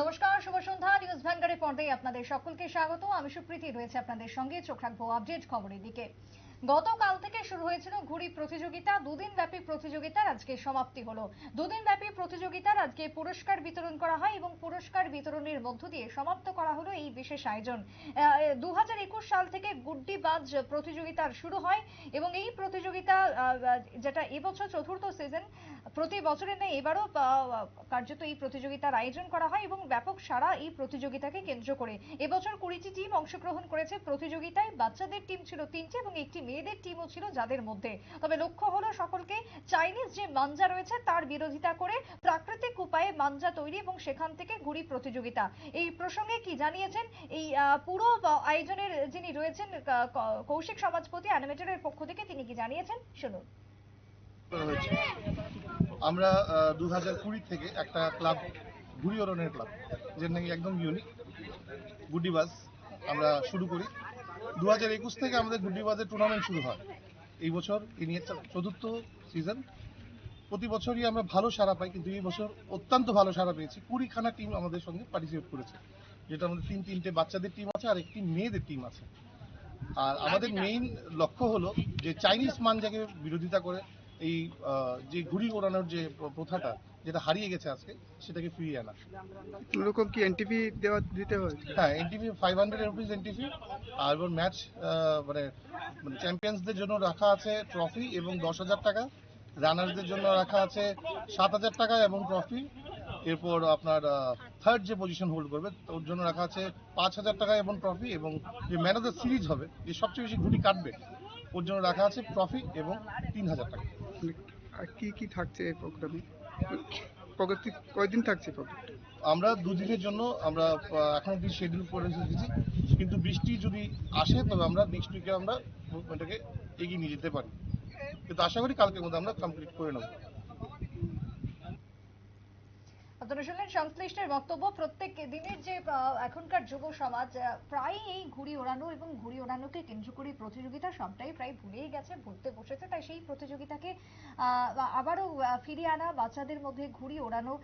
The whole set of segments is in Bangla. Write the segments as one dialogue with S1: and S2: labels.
S1: নমস্কার, শুভ সন্ধ্যা। নিউজ ভ্যানগার্ডের পর্দায় আপনাদের সকলকে স্বাগত। আমি সুপ্রীতি, রয়েছে আপনাদের সঙ্গে। চোখ রাখব আপডেট খবরের দিকে। গতকাল থেকে শুরু হয়েছিল ঘুড়ি প্রতিযোগিতা। দুদিন ব্যাপী প্রতিযোগিতার আজকে সমাপ্তি হলো। দুদিন ব্যাপী প্রতিযোগিতার আজকে পুরস্কার বিতরণ করা হয় এবং পুরস্কার বিতরণের মধ্য দিয়ে সমাপ্ত করা হলো এই বিশেষ আয়োজন। দু একুশ সাল থেকে গুড্ডি বাজ প্রতিযোগিতার শুরু হয় এবং এই প্রতিযোগিতা যেটা এবছর চতুর্থ সিজন প্রতি বছরের নেই এবারও কার্যত এই প্রতিযোগিতার আয়োজন করা হয় এবং ব্যাপক সারা এই প্রতিযোগিতাকে কেন্দ্র করে। এবছর কুড়িটি টিম অংশগ্রহণ করেছে। প্রতিযোগিতায় বাচ্চাদের টিম ছিল তিনটি এবং একটি মেয়েদের টিমও ছিল যাদের মধ্যে। তবে লক্ষ্য হলো সকলকে চাইনিজ যে মাঞ্জা রয়েছে তার বিরোধিতা করে প্রাকৃতিক উপায়ে মাঞ্জা তৈরি এবং সেখান থেকে ঘুড়ি প্রতিযোগিতা। এই প্রসঙ্গে কি জানিয়েছেন? এই পুরো আয়োজনের যিনি রয়েছেন কৌশিক সমাজপতি, অ্যানিমেটরের পক্ষ থেকে তিনি কি জানিয়েছেন? শুনুন।
S2: আমরা দু হাজার কুড়ি থেকে একটা ক্লাব ঘুড়ি ওড়নের ক্লাব যে নাকি একদম ইউনিক গুডি বাস আমরা শুরু করি। দু হাজার একুশ থেকে আমাদের গুডি বাজের টুর্নামেন্ট শুরু হয়। এই বছর এই নিয়ে চতুর্থ সিজন প্রতি বছরই আমরা ভালো সাড়া পাই কিন্তু এই বছর অত্যন্ত ভালো সাড়া পেয়েছি। কুড়িখানা টিম আমাদের সঙ্গে পার্টিসিপেট করেছে। যেটা আমাদের তিন তিনটে বাচ্চাদের টিম আছে আর একটি মেয়েদের টিম আছে। আর আমাদের মেইন লক্ষ্য হলো যে চাইনিজ মানজাকে বিরোধিতা করে এই যে ঘুড়ি ওড়ানোর যে প্রথাটা যেটা হারিয়ে গেছে আজকে সেটাকে ফিরিয়ে আনা।
S3: কোন রকম কি এনটিপি দেওয়া দিতে হয়?
S2: হ্যাঁ NTP five hundred rupees NTV আর এবার ম্যাচ মানে মানে চ্যাম্পিয়ন্সদের জন্য রাখা আছে ট্রফি এবং দশ হাজার টাকা। রানার্সদের জন্য রাখা আছে সাত হাজার টাকা এবং ট্রফি এরপর আপনার থার্ড যে পজিশন হোল্ড করবে ওর জন্য রাখা আছে পাঁচ হাজার টাকা এবং ট্রফি এবং যে ম্যান অফ দ্য সিরিজ হবে যে সবচেয়ে বেশি ঘুটি কাটবে ওর জন্য রাখা আছে ট্রফি এবং তিন হাজার টাকা।
S3: কি কি থাকছে এই প্রোগ্রামে প্রগতি কয়দিন থাকছে প্রোগ্রাম
S2: আমরা দুদিনের জন্য আমরা এখন অব্দি শেডিউল করে রেখেছি কিন্তু বৃষ্টি যদি আসে, তবে আমরা নেক্সট উইকে আমরা মুভমেন্টটাকে এগিয়ে নিয়ে যেতে পারি। কিন্তু আশা করি কালকের মধ্যে আমরা কমপ্লিট করে নেব।
S1: আপনারা শুনলেন সংশ্লিষ্টের বক্তব্য। প্রত্যেক দিনের যে এখনকার যুব সমাজ প্রায় এই ঘুড়ি ওড়ানো এবং ঘুড়ি ওড়ানোকে কেন্দ্র করে প্রতিযোগিতা সবটাই প্রায় ভুলেই গেছে, ভুলতে বসেছে। তাই সেই প্রতিযোগিতাকে আবারও ফিরিয়ে আনা, বাচ্চাদের মধ্যে ঘুড়ি ওড়ানো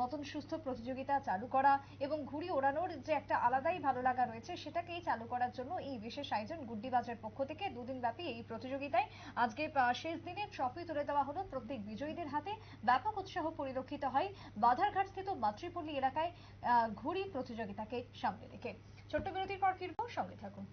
S1: মতন সুস্থ প্রতিযোগিতা চালু করা এবং ঘুড়ি ওড়ানোর যে একটা আলাদাই ভালো লাগা রয়েছে, সেটাকেই চালু করার জন্য এই বিশেষ আয়োজন গুড্ডিবাজের পক্ষ থেকে দুদিন ব্যাপী এই প্রতিযোগিতায় আজকে শেষ দিনে ট্রফি তুলে দেওয়া হলো প্রত্যেক বিজয়ীদের হাতে। ব্যাপক উৎসাহ পরিলক্ষিত হয়। বাধারঘাট স্থিত মাতৃপল্লী এলাকায় ঘুড়ি প্রতিযোগিতাকে সামনে রেখে। ছোট্ট বিরতির পর ফিরবো সঙ্গে থাকুন।